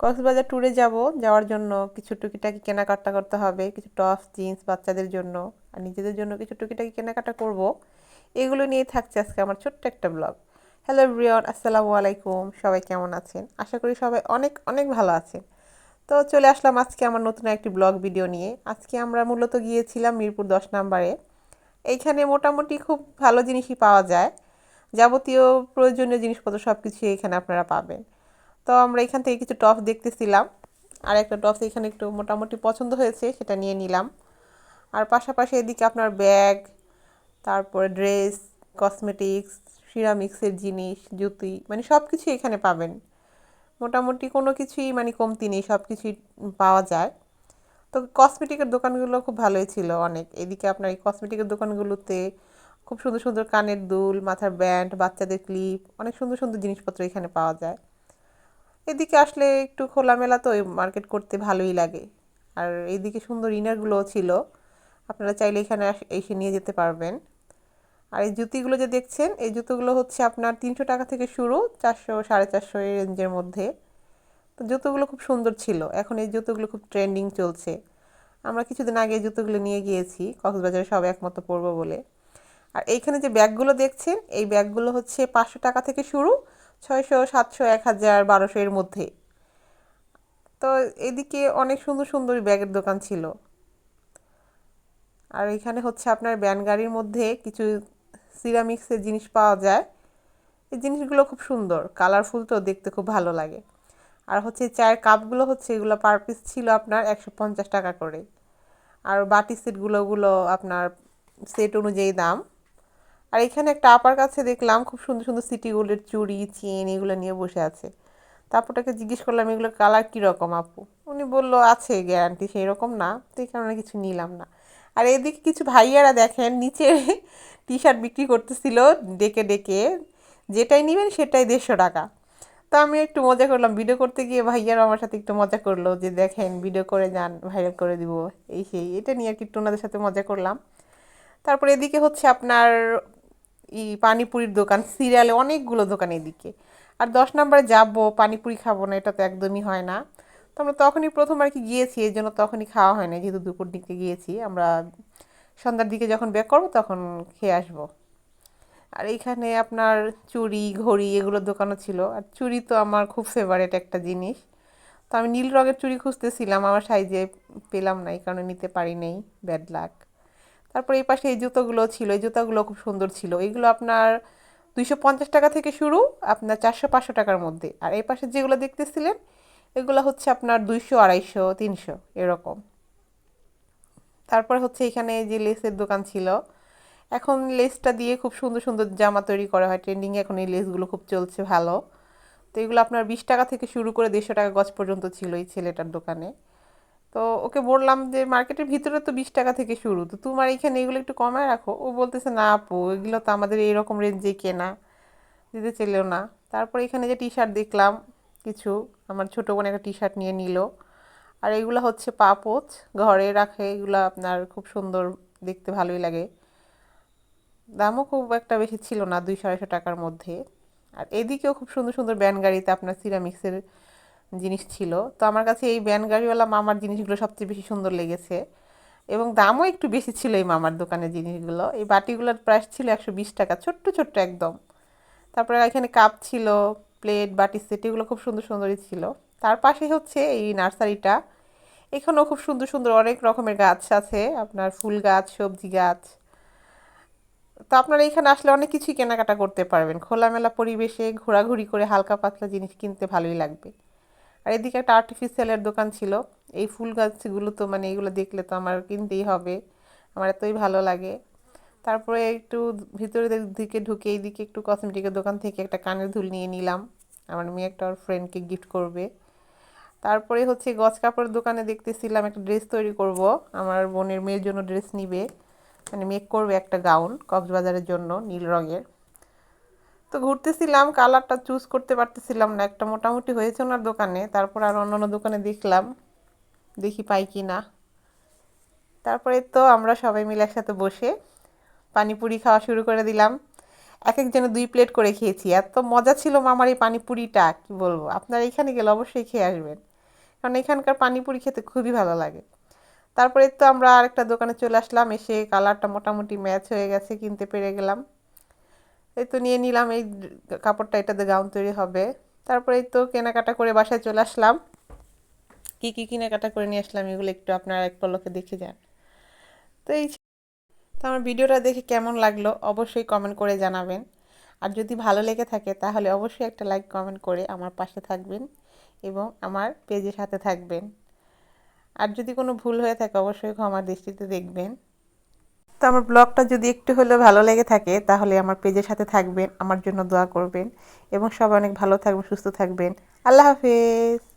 কক্সবাজার ট্যুরে যাব, যাওয়ার জন্য কিছু টুকিটাকি কেনাকাটা করতে হবে, কিছু টপস জিন্স বাচ্চাদের জন্য আর নিজেদের জন্য কিছু টুকিটাকি কেনাকাটা করব। এগুলো নিয়ে থাকছে আজকে আমার ছোট্ট একটা ব্লগ হ্যালো ব্রিয়ন আসসালামু আলাইকুম, সবাই কেমন আছেন? আশা করি সবাই অনেক অনেক ভালো আছেন। তো চলে আসলাম আজকে আমার নতুন একটি ব্লগ ভিডিও নিয়ে। আজকে আমরা মূলত গিয়েছিলাম মিরপুর দশ নাম্বারে। এইখানে মোটামুটি খুব ভালো জিনিসই পাওয়া যায়। যাবতীয় প্রয়োজনীয় জিনিসপত্র সব কিছুই এখানে আপনারা পাবেন। তো আমরা এখান থেকে কিছু টপস দেখতেছিলাম। আর একটা টপস এখানে একটু মোটামুটি পছন্দ হয়েছে, সেটা নিয়ে নিলাম। আর পাশাপাশি এদিকে আপনার ব্যাগ তারপরে ড্রেস কসমেটিক্স সিরামিক্সের জিনিস, জুতি মানে সব কিছুই এখানে পাবেন। মোটামুটি কোনো কিছুই মানে কমতি নেই সব কিছুই পাওয়া যায়। তো কসমেটিকের দোকানগুলো খুব ভালোই ছিল অনেক। এদিকে আপনার এই কসমেটিকের দোকানগুলোতে খুব সুন্দর সুন্দর কানের দুল, মাথার ব্যান্ড বাচ্চাদের ক্লিপ অনেক সুন্দর সুন্দর জিনিসপত্র এখানে পাওয়া যায়। এদিকে আসলে একটু খোলামেলা তো মার্কেট করতে ভালোই লাগে। আর এইদিকে সুন্দর ইনারগুলোও ছিল। আপনারা চাইলে এখানে এসে নিয়ে যেতে পারবেন। আর এই জুতিগুলো যে দেখছেন, এই জুতোগুলো হচ্ছে আপনার তিনশো টাকা থেকে শুরু, চারশো, সাড়ে চারশো এই রেঞ্জের মধ্যে। তো জুতোগুলো খুব সুন্দর ছিল। এখন এই জুতোগুলো খুব ট্রেন্ডিং চলছে। আমরা কিছুদিন আগে জুতোগুলো নিয়ে গিয়েছি, কক্সবাজারে সব একমতো পরবো বলে। আর এইখানে যে ব্যাগগুলো দেখছেন, এই ব্যাগগুলো হচ্ছে পাঁচশো টাকা থেকে শুরু ছয়শো, সাতশো, এক হাজার, বারোশো এর মধ্যে। তো এদিকে অনেক সুন্দর সুন্দর ব্যাগের দোকান ছিল। আর এখানে হচ্ছে আপনার ব্যান গাড়ির মধ্যে কিছু সিরামিক্সের জিনিস পাওয়া যায়। এই জিনিসগুলো খুব সুন্দর, কালারফুল তো দেখতে খুব ভালো লাগে। আর হচ্ছে চায়ের কাপগুলো হচ্ছে এগুলো পার পিস ছিল আপনার একশো পঞ্চাশ টাকা করে। আর বাটি সেটগুলোগুলো আপনার সেট অনুযায়ী দাম। আর এখানে একটা আপার কাছে দেখলাম খুব সুন্দর সুন্দর সিটি গোল্ডের চুড়ি, চেন এগুলো নিয়ে বসে আছে। তারপর তাকে জিজ্ঞেস করলাম এগুলো কালার কীরকম আপু? উনি বলল, আছে গ্যারান্টি সেই রকম না। তো এই কারণে কিছু নিলাম না। আর এদিকে কিছু ভাইয়ারা দেখেন, নিচে টি শার্ট বিক্রি করতেছিল ডেকে ডেকে। যেটাই নেবেন সেটাই দেড়শো টাকা। তো আমি একটু মজা করলাম। ভিডিও করতে গিয়ে ভাইয়ারা আমার সাথে একটু মজা করল যে, দেখেন ভিডিও করে যান ভাইরাল করে দিব। এই সেই, এটা নিয়ে আর কি একটু ওনাদের সাথে মজা করলাম। তারপর এদিকে হচ্ছে আপনার ই পানিপুরির দোকান, সিরিয়ালে অনেকগুলো দোকান এদিকে। আর দশ নম্বরে যাব, পানিপুরি খাব না, এটা তো একদমই হয় না। তো আমরা তখনই প্রথম আর কি গিয়েছি, এই জন্য তখনই খাওয়া হয় না যেহেতু দুপুর দিকে গিয়েছি, আমরা সন্ধ্যার দিকে যখন ব্যাক করব তখন খেয়ে আসব। আর এইখানে আপনার চুড়ি ঘড়ি এগুলোর দোকানও ছিল। আর চুড়ি তো আমার খুব ফেভারেট একটা জিনিস। তো আমি নীল রঙের চুড়ি খুঁজতেছিলাম, আমার সাইজে পেলাম না, এই কারণে নিতে পারি নেই ব্যাড লাক তারপর এই পাশে এই জুতোগুলো ছিল, এই জুতোগুলো খুব সুন্দর ছিল। এইগুলো আপনার দুইশো পঞ্চাশ টাকা থেকে শুরু, আপনার চারশো পাঁচশো টাকার মধ্যে। আর এই পাশে যেগুলো দেখতেছিলেন, এগুলো হচ্ছে আপনার দুইশো, আড়াইশো, তিনশো, এরকম। তারপরে হচ্ছে এখানে যে লেসের দোকান ছিল, এখন লেসটা দিয়ে খুব সুন্দর সুন্দর জামা তৈরি করা হয়। ট্রেন্ডিংয়ে এখন এই লেসগুলো খুব চলছে ভালো। তো এগুলো আপনার বিশ টাকা থেকে শুরু করে দেড়শো টাকা গজ পর্যন্ত ছিল এই ছেলেটার দোকানে। তো ওকে বললাম যে, মার্কেটের ভিতরে তো বিশ টাকা থেকে শুরু। তো তোমার এখানে এগুলো একটু কমায় রাখো। ও বলতেছে, না আপু, এগুলো তো আমাদের এইরকম রেঞ্জে কেনা। দিতে চাইলেও না। তারপর এখানে যে টি শার্ট দেখলাম, কিছু আমার ছোটো বোন একটা টি শার্ট নিয়ে নিল। আর এগুলো হচ্ছে পাপোচ। ঘরে রাখে, এগুলো আপনার খুব সুন্দর, দেখতে ভালোই লাগে। দামও খুব একটা বেশি ছিল না দুইশো আড়াইশো টাকার মধ্যে। আর এদিকেও খুব সুন্দর সুন্দর ব্যান গাড়িতে আপনার সিরামিক্সের জিনিস ছিল। তো আমার কাছে এই ব্যান গাড়িওয়ালা মামার জিনিসগুলো সবচেয়ে বেশি সুন্দর লেগেছে। এবং দামও একটু বেশি ছিল এই মামার দোকানের জিনিসগুলো। এই বাটিগুলোর প্রাইস ছিল একশো বিশ টাকা, ছোট্ট ছোট্ট একদম। তারপরে এখানে কাপ ছিল প্লেট বাটি সেট এগুলো খুব সুন্দর, সুন্দরই ছিল। তার পাশে হচ্ছে এই নার্সারিটা। এখানেও খুব সুন্দর সুন্দর অনেক রকমের গাছ আছে, আপনার ফুল গাছ, সবজি গাছ। তো আপনারা এখানে আসলে অনেক কিছুই কেনাকাটা করতে পারবেন। খোলামেলা পরিবেশে ঘোরাঘুরি করে হালকা পাতলা জিনিস কিনতে ভালোই লাগবে। আর এদিকে একটা আর্টিফিশিয়ালের দোকান ছিল। এই ফুল গাছগুলো তো মানে এগুলো দেখলে তো আমার কিনতেই হবে। আমার এতই ভালো লাগে। তারপরে একটু ভিতরের দিকে ঢুকে এইদিকে একটু কসমেটিকের দোকান থেকে একটা কানের দুল নিয়ে নিলাম। আমার মেয়ে একটা ওর ফ্রেন্ডকে গিফট করবে। তারপরে হচ্ছে গজ কাপড়ের দোকানে দেখতেছিলাম একটা ড্রেস তৈরি করব। আমার বোনের মেয়ের জন্য ড্রেস নিবে। মানে মেক করবে একটা গাউন কক্সবাজারের জন্য, নীল রঙের। তো ঘুরতেছিলাম, কালারটা চুজ করতে পারতেছিলাম না। একটা মোটামুটি হয়েছে ওনার দোকানে, তারপর আর অন্য দোকানে দেখলাম, দেখি পাই কি না। তারপরে তো আমরা সবাই মিলে একসাথে বসে পানিপুরি খাওয়া শুরু করে দিলাম। এক একজনে দুই প্লেট করে খেয়েছি। এত মজা ছিল মামার এই পানিপুরিটা, কি বলব? আপনার এখানে গেলে অবশ্যই খেয়ে আসবেন। কারণ এখানকার পানিপুরি খেতে খুবই ভালো লাগে। তারপরে তো আমরা আরেকটা দোকানে চলে আসলাম, এসে কালারটা মোটামুটি ম্যাচ হয়ে গেছে, কিনতে পেরে গেলাম। এই তো নিয়ে নিলাম, এই কাপড়টা এটাতে গাউন তৈরি হবে। তারপরে এই তো কেনাকাটা করে বাসায় চলে আসলাম। কী কী কেনাকাটা করে নিয়ে আসলাম এগুলো একটু আপনারা এক পলকে দেখে যান। তো এই তো আমার ভিডিওটা দেখে কেমন লাগল অবশ্যই কমেন্ট করে জানাবেন। আর যদি ভালো লেগে থাকে তাহলে অবশ্যই একটা লাইক কমেন্ট করে আমার পাশে থাকবেন এবং আমার পেজের সাথে থাকবেন। আর যদি কোনো ভুল হয়ে থাকে অবশ্যই ক্ষমার দৃষ্টিতে দেখবেন। তো আমার ব্লগটা যদি একটু হলেও ভালো লেগে থাকে, তাহলে আমার পেজের সাথে থাকবেন, আমার জন্য দোয়া করবেন এবং সবাই অনেক ভালো থাকবেন, সুস্থ থাকবেন। আল্লাহ হাফেজ।